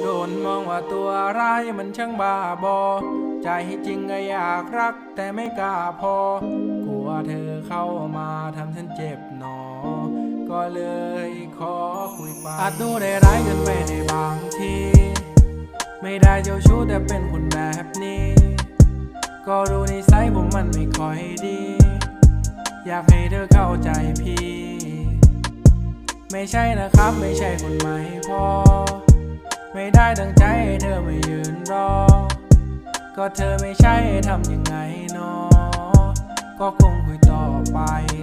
โดนมองว่าตัวร้ายมันช่างบ้าบอ ใจจริงก็อยากรักแต่ไม่กล้าพอ กลัวเธอเข้ามาทำฉันเจ็บหนอ ก็เลยขอคุยไปอาจดูได้ร้ายกินไปในบางที ไม่ได้เจ้าชู้แต่เป็นคนแบบนี้ ก็รู้นิสัยผมมันไม่ค่อยดี อยากให้เธอเข้าใจพี่ ไม่ใช่นะครับไม่ใช่คนใหม่พอไม่ได้ ตั้งใจเธอไมายืนรอ ก็เธอไม่ใช่ทำยังไงเนอก็คงคุยต่อไป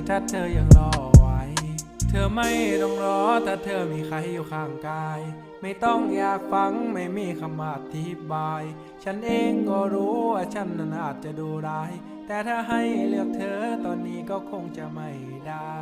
ถ้าเธอยังรอไว้เธอไม่ต้องรอถ้าเธอมีใครอยู่ข้างกาย ไม่ต้องอยากฟังไม่มีคำอธิบาย ฉันเองก็รู้ว่าฉันนั้นอาจจะดูร้าย แต่ถ้าให้เลือกเธอตอนนี้ก็คงจะไม่ได้